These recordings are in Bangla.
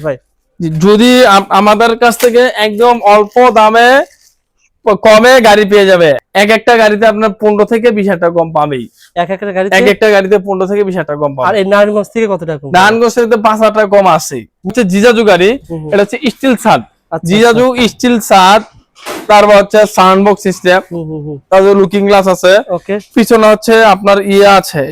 ভাই। যদি আমাদের কাছ থেকে একদম অল্প দামে কমে গাড়ি পেয়ে যাবে। এক একটা গাড়িতে আপনার পনেরো থেকে বিশ হাজার টাকা কম পাবেই। এক একটা গাড়িতে এক একটা গাড়িতে পনেরো থেকে বিশ হাজার টাকা কম পাবে নারায়ণগঞ্জ থেকে কত টাকা নারায়ণগঞ্জ থেকে পাঁচ হাজার টাকা কম আছে। হচ্ছে জিজাজু গাড়ি। এটা হচ্ছে স্টিল ছাদ আচ্ছা, জিজাজু স্টিল ছাদ তারপর হচ্ছে সাউন্ড বক্স সিস্টেম। তারপর লুকিং গ্লাস আছে। পিছনে হচ্ছে আপনার ইয়ে আছে।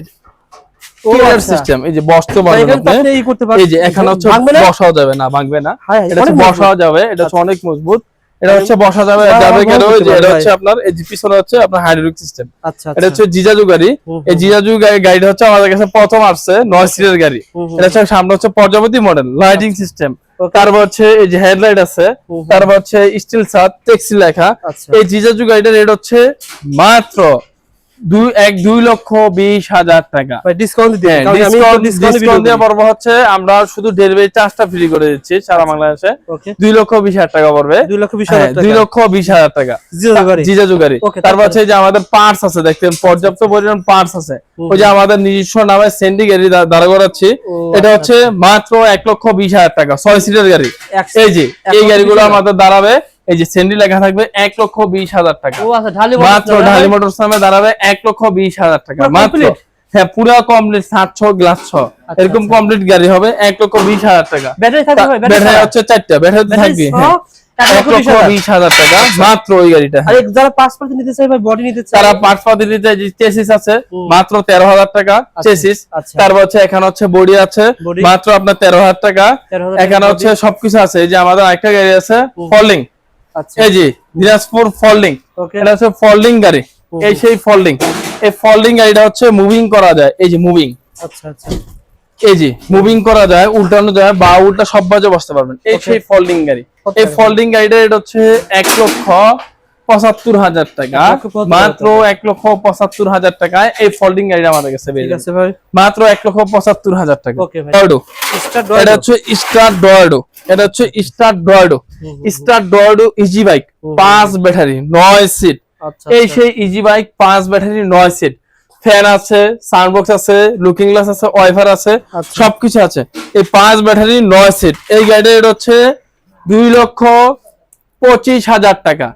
আচ্ছা। সিস্টেম এই যে বসতে পারবেন আপনি আপনি ই করতে পারবেন। এই যে এখানে হচ্ছে বসাও যাবে না ভাঙবে না। হাই, হাই, এটা হচ্ছে বসাও যাবে এটা হচ্ছে অনেক মজবুত। এটা হচ্ছে বসা যাবে যাবে কেন? এটা হচ্ছে আপনার এই যে পিছনে হচ্ছে আপনার হাইড্রোলিক সিস্টেম আচ্ছা এটা হচ্ছে জিজাজু গাড়ি। এই জিজাজু গাড়িটা হচ্ছে আমাদের কাছে প্রথম আসছে নয় সিটের গাড়ি। এটা হচ্ছে সামনে হচ্ছে প্রজাপতি মডেল লাইটিং সিস্টেম তারপর হচ্ছে এই যে হেডলাইট আছে। তারপর হচ্ছে স্টিল সাত টেক্সি লেখা। আচ্ছা। এই জিজাজু গাড়িটার রেট হচ্ছে মাত্র দুই এক দুই লক্ষ বিশ হাজার টাকা। ডিসকাউন্ট দিতে কারণ আমি ডিসকাউন্ট ডিসকাউন্ট ডিসকাউন্ট দিয়ে পড়ব হচ্ছে আমরা শুধু ডেলিভারি চার্জটা ফ্রি করে দিচ্ছি সারা বাংলাদেশে। দুই লক্ষ বিশ হাজার টাকা পড়বে। 2 লক্ষ 20 হাজার দুই লক্ষ বিশ হাজার টাকা। জিরো গাড়ি জিজাজু গাড়ি Okay, তারপর? হচ্ছে যে আমাদের পার্টস আছে দেখতেন পর্যাপ্ত পরিমাণ পার্টস আছে। ওই যে আমাদের নিজস্ব নামে সেন্ডি গাড়ি দাঁড়া করাচ্ছি। এটা আচ্ছা, হচ্ছে মাত্র এক লক্ষ বিশ হাজার টাকা ছয় সিটের গাড়ি। এই যে এই গাড়িগুলো আমাদের দাঁড়াবে। এই যে সেন্ডি লেখা থাকবে এক লক্ষ বিশ হাজার টাকা। আচ্ছা ঢালি মাত্র ঢালি মোটরস নামে দাঁড়াবে এক লক্ষ বিশ হাজার টাকা। মাত্র। হ্যাঁ পুরো কমপ্লিট সাত ছ গ্লাস ছ। এরকম আচ্ছা। কমপ্লিট গাড়ি হবে এক লক্ষ বিশ হাজার টাকা। ব্যাটারি হচ্ছে চারটা ব্যাটারি থাকবে হ্যাঁ। মাত্র ওই গাড়িটা যারা পাঁচ পার্সেন্ট নিতে চাই বডি নিতে চাই তারা পার্টস পাতি চেসিস আছে মাত্র তেরো হাজার টাকা চেসিস আচ্ছা। তারপর হচ্ছে এখানে হচ্ছে বডি আছে মাত্র আপনার তেরো হাজার টাকা। এখানে হচ্ছে সবকিছু আছে এই যে আমাদের একটা গাড়ি আছে হুম। এই যে দিনাজপুর ফল্ডিং এটা হচ্ছে ফল্ডিং গাড়ি। এই সেই ফল্ডিং এই ফল্ডিং গাড়িটা হচ্ছে মুভিং করা যায়। এই যে মুভিং আচ্ছা আচ্ছা। এই যে মুভিং করা যায় উল্টানো যায় বা উল্টা সব বাজে বসতে পারবেন। এই সেই ফল্ডিং গাড়ি। এই? ফল্ডিং গাড়িটা এটা হচ্ছে এক লক্ষ পঁচাত্তর হাজার টাকা। মাত্র এক লক্ষ পঁচাত্তর হাজার টাকায় এই ফল্ডিং গাড়িটা আমাদের কাছে ভাই। মাত্র এক লক্ষ পঁচাত্তর হাজার টাকা। এটা হচ্ছে স্টার ডয়েডো এটা হচ্ছে স্টার ডয়েডো স্টার ডয়েডো ইজি বাইক পাঁচ ব্যাটারি নয় সিট আচ্ছা এই আচ্ছা। সেই ইজি বাইক পাঁচ ব্যাটারি নয় সিট ফ্যান আছে সাউন্ডবক্স আছে লুকিং গ্লাস আছে ওয়াইফার আছে আচ্ছা। সবকিছু আছে। এই পাঁচ ব্যাটারি নয় সিট এই গাড়ির হচ্ছে দুই লক্ষ পঁচিশ হাজার টাকা।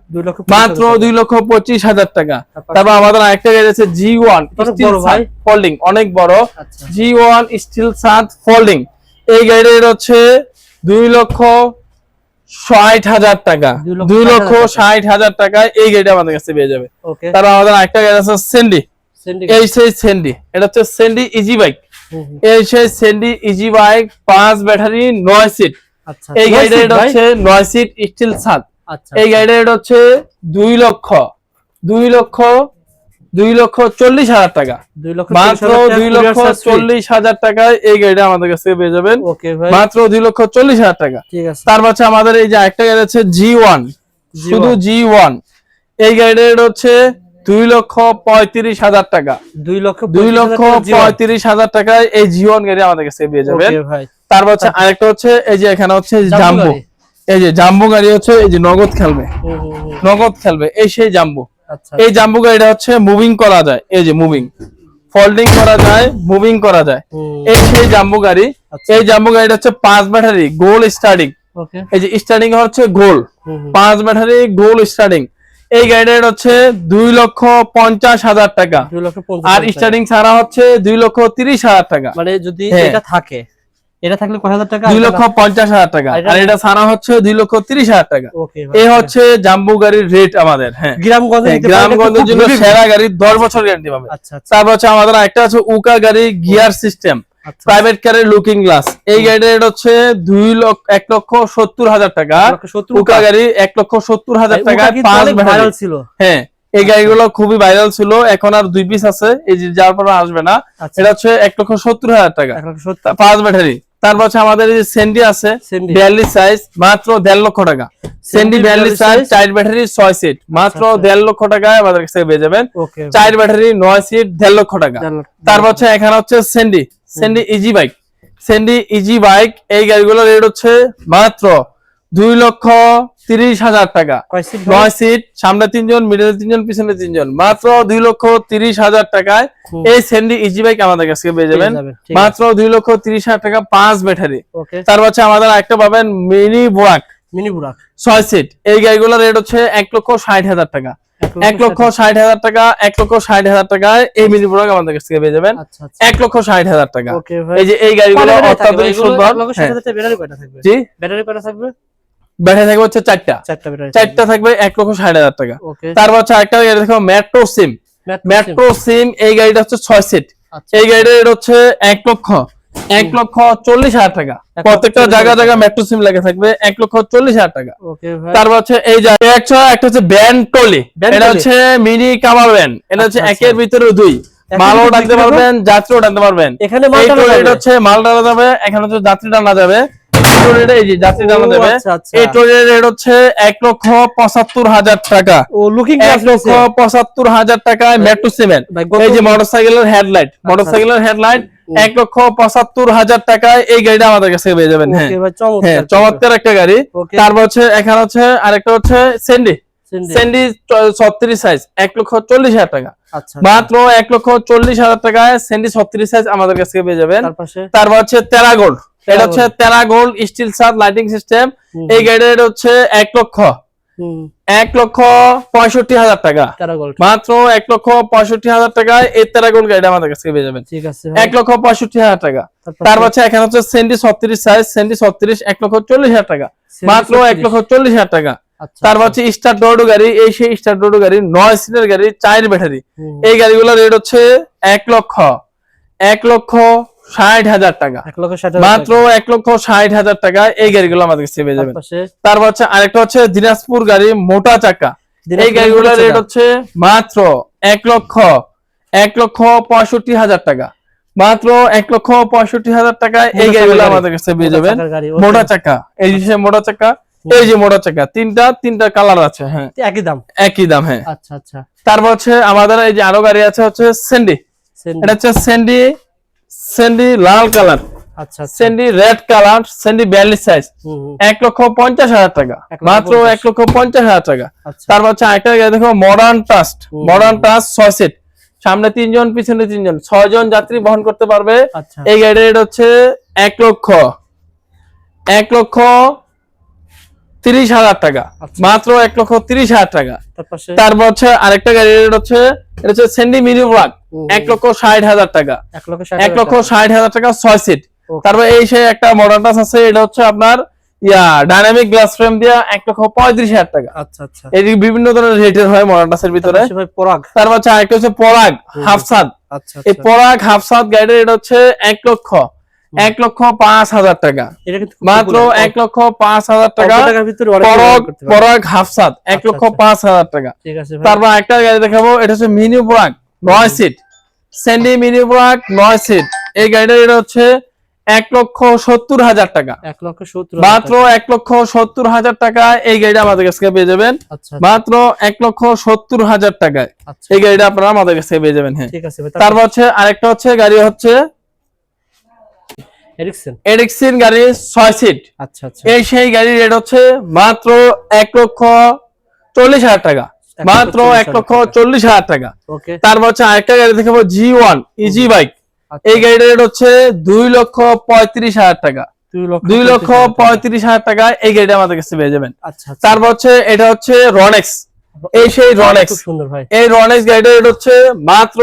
মাত্র দুই লক্ষ পঁচিশ হাজার টাকা। তারপর? তারপর আমাদের আরেকটা গাড়ি আছে জি ওয়ান ভাই। ফোল্ডিং অনেক বড়। আচ্ছা। জি ওয়ান স্টিল সাত ফোল্ডিং এই গাড়ির হচ্ছে দুই লক্ষ ষাট হাজার টাকা। দুই লক্ষ ষাট হাজার টাকা। এই গাড়িটা আমাদের কাছে পেয়ে যাবে। তারপর আমাদের আরেকটা গাড়ি আছে সেন্ডি এই সেই সেন্ডি এটা হচ্ছে সেন্ডি ইজি বাইক। এই সেই সেন্ডি ইজি বাইক পাঁচ ব্যাটারি নয় সিট আচ্ছা। এই গাড়িটা এটা হচ্ছে নয় সিট স্টিল সাত এই গাড়িটা এটা হচ্ছে দুই লক্ষ। দুই লক্ষ দুই লক্ষ চল্লিশ হাজার টাকা। মাত্র দুই লক্ষ চল্লিশ হাজার টাকায় এই গাড়িটা আমাদের কাছে পেয়ে যাবেন। মাত্র দুই লক্ষ চল্লিশ হাজার টাকা। তার পাশে আমাদের এই যে একটা গাড়ি আছে জি ওয়ান শুধু জি ওয়ান এই গাড়িটা হচ্ছে দুই লক্ষ পঁয়ত্রিশ হাজার টাকা। দুই লক্ষ দুই লক্ষ পঁয়ত্রিশ হাজার টাকায় এই জি ওয়ান গাড়ি আমাদের কাছে পেয়ে যাবেন। তারপর হচ্ছে আরেকটা হচ্ছে এই যে এখানে হচ্ছে জাম্বো এই যে জাম্বো গাড়ি হচ্ছে এই যে নগদ খেলবে। নগদ খেলবে এই সেই জাম্বো। এই জাম্বু গাড়িটা হচ্ছে মুভিং করা যায়। এই যে মুভিং ফোল্ডিং করা যায় মুভিং করা যায়। এই সেই জাম্বো গাড়ি আচ্ছা। এই জাম্বো গাড়িটা হচ্ছে পাঁচ ব্যাটারি গোল স্টার্টিং এই যে স্টার্টিং হচ্ছে গোল। পাঁচ ব্যাটারি গোল স্টার্টিং এই গাড়িটার হচ্ছে দুই লক্ষ পঞ্চাশ হাজার টাকা। আর স্টার্টিং ছাড়া হচ্ছে দুই লক্ষ তিরিশ হাজার টাকা। মানে যদি হ্যাঁ। এটা থাকে এটা থাকলে কয় হাজার টাকা? দুই লক্ষ পঞ্চাশ হাজার টাকা। আর এটা- ছাড়া হচ্ছে দুই লক্ষ তিরিশ হাজার টাকা। এই হচ্ছে জাম্বু গাড়ির রেট আমাদের হ্যাঁ। গ্রামগঞ্জে হ্যাঁ, গ্রামগঞ্জের জন্য সেরা গাড়ি দশ বছর গ্যারান্টি পাবে। আচ্ছা আচ্ছা। তারপর হচ্ছে আমাদের একটা আছে উকা গাড়ি গিয়ার সিস্টেম আচ্ছা। প্রাইভেট কারের লুকিং গ্লাস এই গাড়ির রেট হচ্ছে দুই লক্ষ এক লক্ষ সত্তর হাজার টাকা। উকা গাড়ি এক লক্ষ সত্তর হাজার টাকা পাঁচ viral ছিল। হ্যাঁ এই গাড়িগুলো খুবই ভাইরাল ছিল। এখন আর দুই পিস আছে এই যে যার পর আসবে না। আচ্ছা। এটা হচ্ছে এক লক্ষ সত্তর হাজার টাকা। পাঁচ ব্যাটারি তারপর হচ্ছে আমাদের এই যে সেন্ডি আছে। বিয়াল্লিশ সাইজ মাত্র দেড় লক্ষ টাকা সেন্ডি বিয়াল্লিশ 42 সাইজ? চার ব্যাটারি ছয় সিট মাত্র। দেড় লক্ষ টাকায় আমাদের কাছ থেকে পেয়ে যাবেন চার ব্যাটারি নয় সিট দেড় লক্ষ টাকা। তারপর হচ্ছে এখানে হচ্ছে সেন্ডি সেন্ডি ইজি বাইক সেন্ডি ইজি বাইক এই গাড়িগুলোর রেট হচ্ছে মাত্র দুই লক্ষ তিরিশ হাজার টাকা। নয় সিট সামনে তিনজন মিডলে তিনজন পিছনে তিনজন। মাত্র দুই লক্ষ তিরিশ হাজার টাকায় এই স্যান্ডি ইজি বাইক আমাদের কাছে পেয়ে যাবেন। মাত্র দুই লক্ষ তিরিশ হাজার টাকা পাঁচ ব্যাটারি। তার হচ্ছে আমাদের একটা পাবেন মিনি বোয়াক মিনি বুরাক ছয় সিট এই গাড়িগুলোর রেট হচ্ছে এক লক্ষ ষাট হাজার টাকা। এক লক্ষ ষাট হাজার। টাকা এক লক্ষ ষাট হাজার টাকায় এই মিনি বোরাক আমাদের কাছ থেকে পেয়ে যাবেন। আচ্ছা আচ্ছা। এক লক্ষ ষাট হাজার টাকা। এই যে এই গাড়িগুলো? অত্যাধুনিক সুন্দর ব্যাটারি কয়টা থাকবে? জি? ব্যাটারি কয়টা থাকবে? ব্যাটারি থাকবে হচ্ছে চারটা। চারটা থাকবে। এক লক্ষ ষাট হাজার টাকা। তারপর হচ্ছে আরেকটা গাড়ি দেখো মেট্রো সিম মেট্রো সিম এই গাড়িটা হচ্ছে ছয় সিট আচ্ছা। এই গাড়িটা রেট হচ্ছে এক লক্ষ। এক লক্ষ চল্লিশ হাজার টাকা। প্রত্যেকটা জায়গা জায়গা। মেট্রো সিম লেগে থাকবে এক লক্ষ চল্লিশ হাজার টাকা। তারপর হচ্ছে এই একটা হচ্ছে ব্যান টলি এটা হচ্ছে মিনি কামার ভ্যান এটা হচ্ছে আচ্ছা, একের আচ্ছা। ভিতরে দুই। মালও দুই পারবেন যাত্রীও টানতে পারবেন। এখানে মাল যাবে? টানা যাবে এখানে হচ্ছে যাত্রী টানা যাবে। এই যে যাত্রী আচ্ছা, আচ্ছা। এই রেট হচ্ছে এক লক্ষ পঁচাত্তর হাজার টাকা। ও লুকিং এক লক্ষ পঁচাত্তর হাজার টাকায় মেট্রো সিমেন্ট ভাই, গত- এই যে মোটরসাইকেলের হেডলাইট মোটরসাইকেলের হেডলাইট এক লক্ষ পঁচাত্তর হাজার টাকায় এই গাড়িটা আমাদের কাছে পেয়ে যাবেন হ্যাঁ। হ্যাঁ চমৎকার। একটা গাড়ি। তারপর হচ্ছে এখানে হচ্ছে আরেকটা হচ্ছে সেন্ডি সেন্ডি ছত্রিশ সাইজ এক লক্ষ চল্লিশ হাজার টাকা। আচ্ছা মাত্র এক লক্ষ চল্লিশ হাজার টাকায় সেন্ডি ছত্রিশ সাইজ আমাদের কাছ থেকে পেয়ে যাবেন। তারপর হচ্ছে তেরা গোল্ড এটা হচ্ছে তেরা গোল্ড স্টিল সাত লাইটিং সিস্টেম। এই গাড়ির হচ্ছে এক লক্ষ। এক লক্ষ পঁয়ষট্টি হাজার টাকা। মাত্র এক লক্ষ পঁয়ষট্টি হাজার টাকায় এই তেরা গোল্ড গাড়িটা আমাদের কাছ পেয়ে যাবেন। ঠিক আছে এক লক্ষ পঁয়ষট্টি হাজার টাকা। তারপর তারপর হচ্ছে এখানে হচ্ছে সেন্ডি ছত্রিশ সাইজ সেন্ডি ছত্রিশ এক লক্ষ চল্লিশ হাজার টাকা। মাত্র এক লক্ষ চল্লিশ হাজার টাকা। আচ্ছা, তারপর হচ্ছে স্টার ডোডো গাড়ি। এই সেই স্টার ডোডো গাড়ি নয় সিটের গাড়ি চার ব্যাটারি এই গাড়িগুলোর রেট হচ্ছে এক লক্ষ। এক লক্ষ ষাট হাজার টাকা। মাত্র এক লক্ষ ষাট হাজার টাকা এই গাড়িগুলো আমাদের কাছে পেয়ে যাবেন তারপর হচ্ছে আরেকটা হচ্ছে দিনাজপুর গাড়ি মোটা চাকা। এই গাড়িগুলোর রেট হচ্ছে মাত্র এক লক্ষ এক লক্ষ পঁয়ষট্টি হাজার টাকা। মাত্র এক লক্ষ পঁয়ষট্টি হাজার টাকায় এই গাড়িগুলো আমাদের কাছে পেয়ে যাবেন। মোটা চাকা। এই যে মোটা চাকা এই যে মোটা চাকা তিনটা তিনটা কালার আছে হ্যাঁ। একই দাম। একই দাম হ্যাঁ। আচ্ছা আচ্ছা। তারপর হচ্ছে আমাদের এই যে আরও গাড়ি আছে হচ্ছে সেন্ডি এটা হচ্ছে সেন্ডি সেন্ডি লাল কালার আচ্ছা স্যান্ডি সেন্ডি রেড কালার সেন্ডি বিয়াল্লিশ সাইজ এক লক্ষ পঞ্চাশ হাজার টাকা। মাত্র এক লক্ষ পঞ্চাশ হাজার টাকা। আচ্ছা। তারপর হচ্ছে আরেকটা দেখো মডার্ন ট্রাস্ট মডার্ন ট্রাস্ট ছয় সিট সামনে তিনজন পিছনে তিনজন। ছয় জন যাত্রী বহন করতে পারবে। আচ্ছা। এই গাড়ির রেট হচ্ছে এক লক্ষ। এক লক্ষ তিরিশ হাজার টাকা। আচ্ছা। মাত্র এক লক্ষ তিরিশ হাজার টাকা। তারপর হচ্ছে আরেকটা গাড়ির রেট হচ্ছে এটা হচ্ছে সেন্ডি মিনি ব্লাক এক লক্ষ ষাট হাজার টাকা। এক লক্ষ ষাট হাজার টাকা। ছয় সিট তারপর এই সে একটা মডার্ন টাচ আছে এটা হচ্ছে আপনার ইয়া ডাইনামিক গ্লাস ফ্রেম দিয়া এক লক্ষ পঁয়ত্রিশ হাজার টাকা। আচ্ছা আচ্ছা। বিভিন্ন ধরনের রেটের হয় মডার্ন তার ভিতরে। পরাগ। তারপর হচ্ছে আরেকটা হচ্ছে পরাগ। হাফসাদ আচ্ছা এই আচ্ছা। পরাগ হাফসাদ গাড়ির রেট হচ্ছে এক লক্ষ। এক লক্ষ পাঁচ হাজার টাকা। এটা মাত্র এক লক্ষ পাঁচ হাজার টাকা ভিতরে পরাগ। পরাগ হাফসাদ এক আচ্ছা, লক্ষ আচ্ছা। পাঁচ হাজার টাকা। তারপর একটা গাড়ি দেখাবো এটা হচ্ছে মিনি ব্রাক নয় সিট। স্যান্ডি মিনি ব্রাক নয় সিট। এই গাড়িটার রেট হচ্ছে এক লক্ষ সত্তর হাজার টাকা। এক লক্ষ সত্তর মাত্র এক লক্ষ সত্তর হাজার টাকা এই গাড়িটা আমাদের কাছে পেয়ে যাবেন। আচ্ছা মাত্র এক লক্ষ সত্তর হাজার টাকায় এই গাড়িটা আপনারা আমাদের কাছে পেয়ে যাবেন হ্যাঁ। তারপর হচ্ছে আরেকটা হচ্ছে গাড়ি হচ্ছে এরিকসন গাড়ি ছয় সিট আচ্ছা আচ্ছা। এই সেই গাড়ির রেট হচ্ছে মাত্র এক লক্ষ চল্লিশ হাজার টাকা। মাত্র এক লক্ষ টাকা। চল্লিশ হাজার টাকা। ওকে তারপর হচ্ছে আরেকটা গাড়ি দেখাবো জি ওয়ান ইজি বাইক এই গাড়ির রেট হচ্ছে দুই লক্ষ পঁয়ত্রিশ হাজার টাকা। দুই লক্ষ। পঁয়ত্রিশ হাজার টাকা। এই গাড়িটা আমাদের কাছে পেয়ে যাবেন। আচ্ছা আচ্ছা। তারপর হচ্ছে এটা হচ্ছে রনেক্স এই সেই রনেক্স সুন্দর ভাই। এই রনেক্স গাড়িটার রেট হচ্ছে মাত্র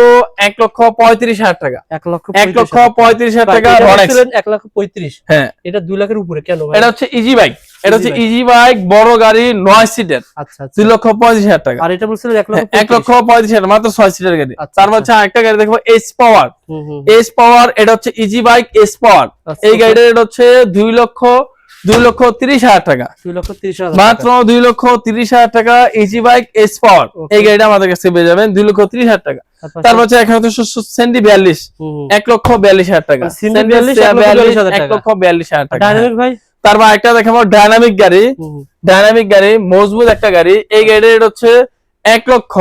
এক লক্ষ পঁয়ত্রিশ হাজার টাকা। এক লক্ষ এক লক্ষ পঁয়ত্রিশ হাজার। টাকা। রনেক্স এক লক্ষ পঁয়ত্রিশ। হ্যাঁ। এটা দুই লাখের উপরে কেন এটা হচ্ছে ইজি বাইক এটা হচ্ছে ইজি বাইক বড় গাড়ি নয় সিটের আচ্ছা আচ্ছা। দুই লক্ষ পঁয়ত্রিশ হাজার টাকা। আর এটা বলছিলেন এক লক্ষ হ্যাঁ, পঁয়ত্রিশ। হাজার মাত্র ছয় সিটের গাড়ি। আচ্ছা, তারপর আচ্ছা। হচ্ছে আরেকটা গাড়ি দেখব এস পাওয়ার। এস পাওয়ার এটা হচ্ছে ইজি বাইক এস পাওয়ার এই। গাড়িটার রেট হচ্ছে দুই লক্ষ দুই লক্ষ তিরিশ হাজার টাকা। দুই লক্ষ তিরিশ হাজার মাত্র দুই লক্ষ তিরিশ হাজার টাকা ইজি বাইক Okay. এই গাড়িটা আমাদের কাছে পেয়ে যাবেন দুই লক্ষ তিরিশ হাজার টাকা। তারপর হচ্ছে এখানে হচ্ছে সেন্ডি বিয়াল্লিশ। এক লক্ষ বিয়াল্লিশ হাজার টাকা। মানে Cindy Sandy 42, এক লক্ষ 42, 42 হাজার এক টাকা। লক্ষ বিয়াল্লিশ হাজার টাকা। ভাই? তারপর একটা দেখাবো ডাইনামিক গাড়ি। ডাইনামিক গাড়ি মজবুত একটা গাড়ি। এই গাড়ির হচ্ছে এক লক্ষ।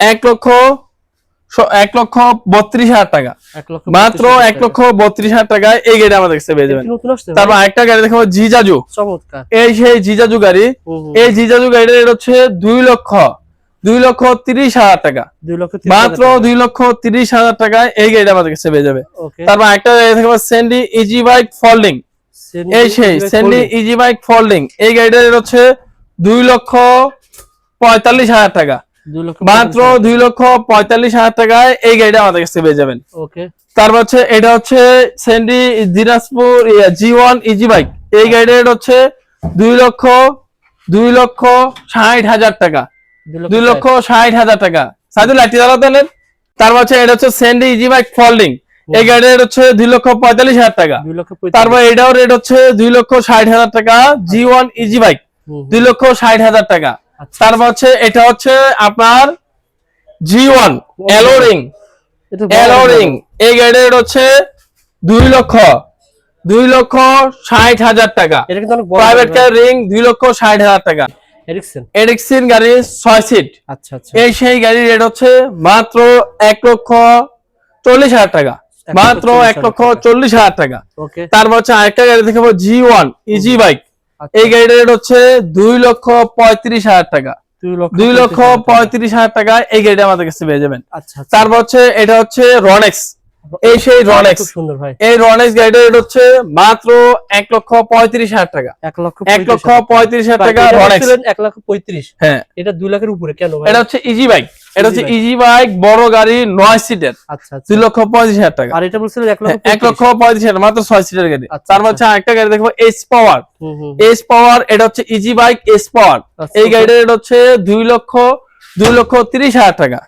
এক লক্ষ এক লক্ষ বত্রিশ হাজার টাকা। মাত্র এক লক্ষ বত্রিশ হাজার টাকায় এই গাড়ি আমাদের কাছে পেয়ে। যাবেন? তারপর আরেকটা গাড়ি দেখাবো জিজাজু। এই সেই জিজাজু গাড়ি। এই জিজাজু গাড়ির রেট হচ্ছে দুই লক্ষ দুই লক্ষ তিরিশ হাজার টাকা। মাত্র দুই লক্ষ তিরিশ হাজার টাকায় এই গাড়িটা আমাদের কাছে পেয়ে যাবে। তারপর একটা গাড়ি দেখাবো সেন্ডি ইজি বাইক ফোল্ডিং এই সেই সেন্ডি ইজি বাইক ফোল্ডিং এই গাড়িটার রেট হচ্ছে দুই লক্ষ পঁয়তাল্লিশ হাজার টাকা। মাত্র দুই লক্ষ পঁয়তাল্লিশ হাজার টাকায় এই গাড়িটা আমাদের কাছে পেয়ে যাবেন। ওকে। তারপর হচ্ছে এটা হচ্ছে সেন্ডি Dinajpur G one easy bike এই গাড়িটার রেট হচ্ছে দুই লক্ষ দুই লক্ষ ষাট হাজার টাকা। দুই লক্ষ ষাট। হাজার টাকা। সাইদুল লাইটি জ্বালাতে নেন। তারপর হচ্ছে এটা হচ্ছে সেন্ডি ইজি বাইক ফোল্ডিং এই গাড়ির রেট হচ্ছে দুই লক্ষ পঁয়তাল্লিশ হাজার টাকা। তারপর এটাও রেট হচ্ছে দুই লক্ষ ষাট হাজার টাকা জি ওয়ান ইজি বাইক। দুই লক্ষ ষাট হাজার টাকা। তারপর হচ্ছে এটা হচ্ছে আপনার জি ওয়ান এলোরিং এটা বড় এলোরিং এই গাড়ির হচ্ছে দুই লক্ষ দুই লক্ষ ষাট হাজার টাকা। প্রাইভেট কার রিং দুই লক্ষ ষাট হাজার টাকা। ভাই। এডিক্সিন গাড়ি ছয় সিট আচ্ছা আচ্ছা। এই সেই গাড়ির রেট হচ্ছে মাত্র এক লক্ষ চল্লিশ হাজার টাকা। মাত্র এক লক্ষ চল্লিশ হাজার টাকা। তারপর হচ্ছে আরেকটা গাড়ি দেখাবো জি ওয়ান ইজি বাইক আচ্ছা। এই গাড়ির রেট হচ্ছে দুই লক্ষ পঁয়ত্রিশ হাজার টাকা। দুই লক্ষ। পঁয়ত্রিশ হাজার টাকা। এই গাড়িটা আমাদের কাছে পেয়ে যাবেন। আচ্ছা আচ্ছা। তারপর হচ্ছে এটা হচ্ছে রনেক্স এই সেই রনেক্স সুন্দর ভাই। এই রনেক্স গাড়িটার রেট হচ্ছে মাত্র এক লক্ষ পঁয়ত্রিশ হাজার টাকা। এক লক্ষ এক লক্ষ পঁয়ত্রিশ হাজার টাকা। রনেক্স এক লক্ষ পঁয়ত্রিশ। হ্যাঁ। এটা দুই লাখের উপরে কেন এটা হচ্ছে ইজি বাইক এটা হচ্ছে ইজি বাইক বড় গাড়ি নয় সিটের আচ্ছা আচ্ছা। দুই লক্ষ পঁয়ত্রিশ হাজার টাকা। আর এটা বলছিলেন এক লক্ষ পঁয়ত্রিশ। হাজার মাত্র ছয় সিটের গাড়ি। আচ্ছা। হচ্ছে আরেকটা গাড়ি দেখব এস পাওয়ার। এস পাওয়ার এটা হচ্ছে ইজি বাইক এস পাওয়ার এই। গাড়িটার রেট হচ্ছে দুই লক্ষ দুই লক্ষ তিরিশ হাজার টাকা।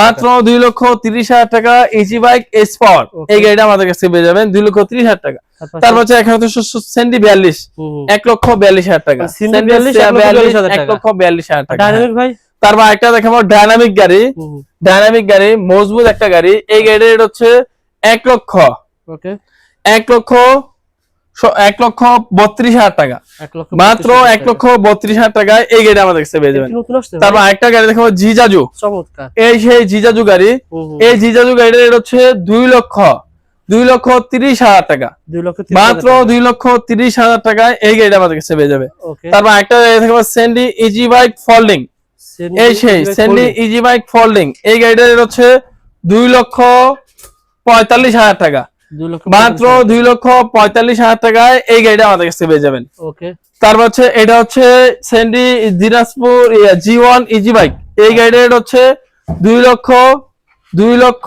মাত্র দুই লক্ষ তিরিশ হাজার টাকা ইজি বাইক এস পাওয়ার এই গাড়িটা আমাদের কাছে পেয়ে যাবেন দুই লক্ষ তিরিশ হাজার টাকা। তারপর হচ্ছে এখানে সেন্ডি বিয়াল্লিশ। এক লক্ষ বিয়াল্লিশ হাজার টাকা। মানে Cindy Sandy 42 এক লক্ষ 42 হাজার এক টাকা। লক্ষ বিয়াল্লিশ হাজার টাকা। ভাই? তারপর একটা দেখাবো ডায়নামিক গাড়ি। ডায়নামিক গাড়ি মজবুত একটা গাড়ি। এই গাড়ির রেট হচ্ছে এক লক্ষ। ওকে এক লক্ষ এক লক্ষ বত্রিশ হাজার টাকা। মাত্র এক টাকা। লক্ষ বত্রিশ হাজার টাকায় এই গাড়ি আমাদের কাছে পেয়ে যাবেন। তারপর আরেকটা গাড়ি দেখাবো জিজাজু। এই সেই জিজাজু গাড়ি। এই জিজাজু গাড়ির রেট হচ্ছে দুই লক্ষ দুই লক্ষ তিরিশ হাজার টাকা। মাত্র দুই লক্ষ তিরিশ হাজার টাকায় এই গাড়িটা আমাদের কাছে পেয়ে যাবে। তারপর একটা গাড়ি দেখাবো সেন্ডি ইজি বাইক ফোল্ডিং এই সেই সেন্ডি ইজি বাইক ফোল্ডিং এই গাড়িটার হচ্ছে দুই লক্ষ পঁয়তাল্লিশ হাজার টাকা। মাত্র দুই লক্ষ পঁয়তাল্লিশ হাজার টাকায় এই গাড়িটা আমাদের কাছে পেয়ে যাবেন। তারপর হচ্ছে এটা হচ্ছে সেন্ডি Dinajpur G one easy bike এই গাড়িটার রেট হচ্ছে দুই লক্ষ দুই লক্ষ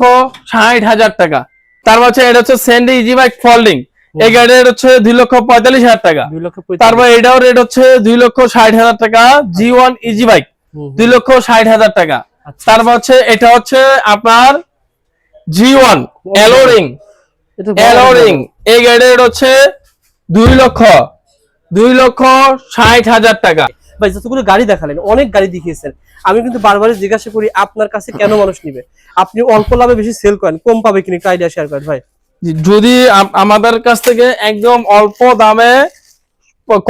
ষাট হাজার টাকা। তারপর হচ্ছে এটা হচ্ছে সেন্ডি ইজি বাইক ফোল্ডিং এই গাড়িটার রেট হচ্ছে দুই লক্ষ পঁয়তাল্লিশ হাজার টাকা। তারপর এটাও রেট হচ্ছে দুই লক্ষ ষাট হাজার টাকা জি ওয়ান ইজি বাইক। দুই লক্ষ ষাট হাজার টাকা। আচ্ছা। তারপর হচ্ছে এটা হচ্ছে আপনার জি ওয়ান এলোরিং এলোরিং এই গাড়ির হচ্ছে দুই লক্ষ দুই লক্ষ ষাট হাজার টাকা। ভাই যতগুলো গাড়ি দেখালেন অনেক গাড়ি দেখিয়েছেন। আমি কিন্তু বারবারই জিজ্ঞাসা করি আপনার কাছে কেন মানুষ নিবে? আপনি অল্প লাভে বেশি সেল করেন কম পাবে কিনা আইডিয়া শেয়ার করেন ভাই। যদি আমাদের কাছ থেকে একদম অল্প দামে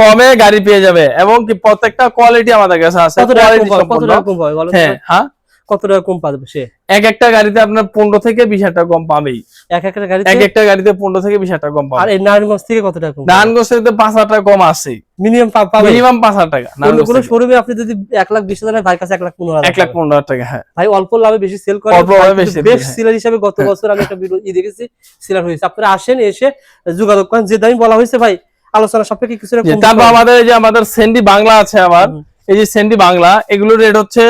কমে গাড়ি পেয়ে যাবে এবং কি প্রত্যেকটা কোয়ালিটি আমাদের কাছে আছে। কত টাকা কম পাবে? হ্যাঁ? হ্যাঁ। কত টাকা কম পাবে সে? এক একটা গাড়িতে আপনার পনেরো থেকে বিশ হাজার টাকা কম পাবেই। এক একটা গাড়িতে? এক একটা গাড়িতে পনেরো থেকে বিশ হাজার টাকা কম আর পাবে এই নারায়ণগঞ্জ থেকে কত টাকা কম নারায়ণগঞ্জ থেকে পাঁচ হাজার টাকা কম আছে। মিনিমাম পাবে? মিনিমাম পাঁচ হাজার টাকা কোনো শোরুমে আপনি যদি এক লাখ বিশ হাজার ভাই কাছে এক লাখ পনেরো এক লাখ। পনেরো হাজার টাকা হ্যাঁ। ভাই অল্প লাভে বেশি সেল করে অল্প লাভে বেশি বেস্ট হ্যাঁ। সেলার হিসাবে গত বছর আমি একটা ভিডিও ই দেখেছি সেলার হয়েছে। আপনারা আসেন এসে যোগাযোগ করেন। যে দামি বলা হয়েছে ভাই আলোচনা সাপেক্ষে কিছুটা তারপর আমাদের এই যে আমাদের সেন্ডি বাংলা আছে আবার এই যে সেন্ডি বাংলা এগুলোর রেট হচ্ছে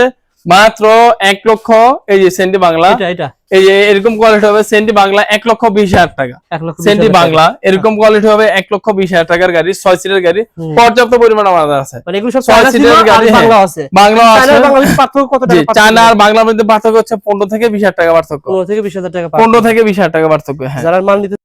মাত্র এক লক্ষ এই যে সেন্ডি বাংলা এই যে এরকম কোয়ালিটি হবে সেন্ডি বাংলা এক লক্ষ বিশ হাজার টাকা। সেন্ডি বাংলা এরকম কোয়ালিটি হবে এক লক্ষ বিশ হাজার টাকার গাড়ি ছয় সিটের গাড়ি পর্যাপ্ত পরিমাণ আমাদের আছে। মানে ছয় সিটের গাড়ি, হ্যাঁ। বাংলা আছে। চায়না আর পার্থক্য পার্থক্য? বাংলার মধ্যে পার্থক্য হচ্ছে পনেরো থেকে বিশ হাজার টাকা পার্থক্য। পনেরো থেকে বিশ হাজার টাকা পনেরো থেকে বিশ হাজার টাকা পার্থক্য হ্যাঁ। যারা মাল নিতে